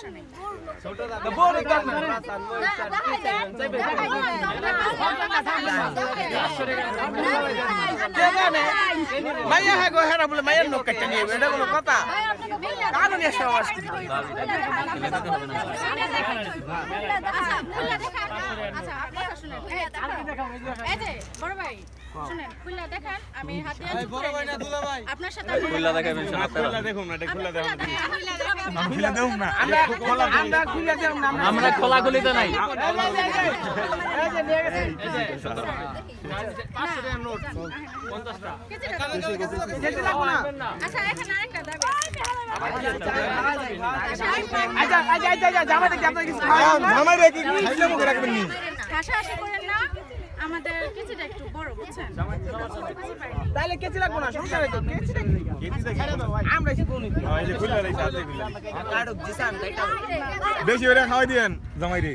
সমস্যা নেই মাইয়া হ্যাঁ গো হ্যাঁ বলে মাইয়ের লোক কেটে নিয়ে এটা কোনো কথা কারণ এসে আচ্ছা, আপনারা শুনেন। এই, এই যে, বড় ভাই, শুনেন, দেখান, আমি হাতে। আপনার সাথে খুললা দেখাবেন শোনা দেখুন না এটা খুলে খুইলা দেখান, খুইলা দেখান। খুলে দেব না আমরা খুলে দেব না আমরা খোলাখুলিতে নাই কেজি লাগবে না? আচ্ছা, এখানে আরেকটা দাবি আচ্ছা, আচ্ছা আচ্ছা আচ্ছা আচ্ছা জামাই দেখি আপনার কিছু জামাই দেখি খাইলে মুখে রাখবেন নি হাসাহাসি করেন না আমাদের কিছুটা একটু বড় বুঝছেন। তাইলে কেচি লাগবো না সমস্যা নেই তো কেচি কেচি আমরা এসে কোন এই যে খুললা রইছে হাতে খুললা কাড়ক দিছান তাইটা বেশি করে খাওয়াই দিয়েন জামাই রে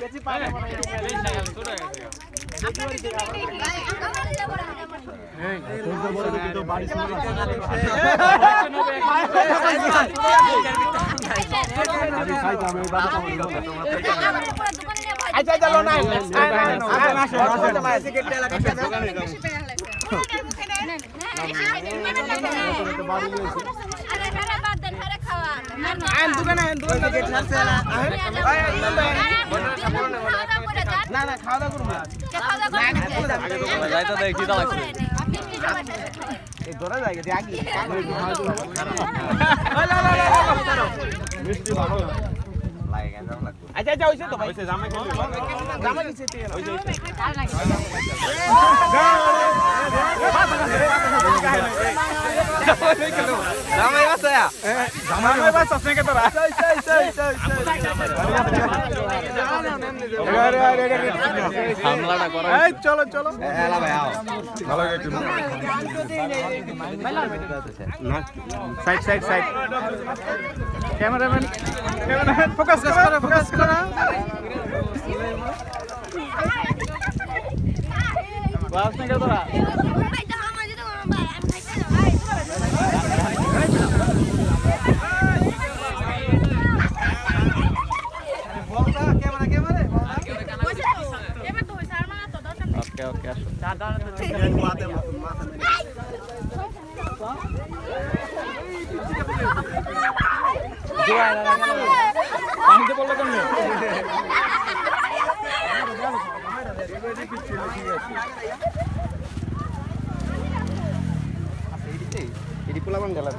কেচি পাবে আচ্ছা আচ্ছা না সিগারেট তেল লাগা বেশি পেয়ে লাগছে। নেন, আইন দোকানে আইন দোকানে সিগারেট ছাড়ছে না না না খাওয়া দাওয়া করব যাইতে দেখ কি ধরে যায় আগে মিষ্টি ভালো আচ্ছা হইছে তো ভাই। হইছে জামাই খেলি জামাই দিছে তেল হইছে জামাই আছে জামাই বাস আছে কে তোরা আরে আরে আরে হামলাটা করা এই চলো চলো এলা ভাই আও ভালো একটু side side side cameraman cameraman focus করো ফোকাস করো বাস না তোরা হইছে তো? এবার তো হইছে, আর মারা তো দরকার নেই। ওকে ওকে আসো। পানিতে পড়ল কেমনে এডি পোলাবান গেলা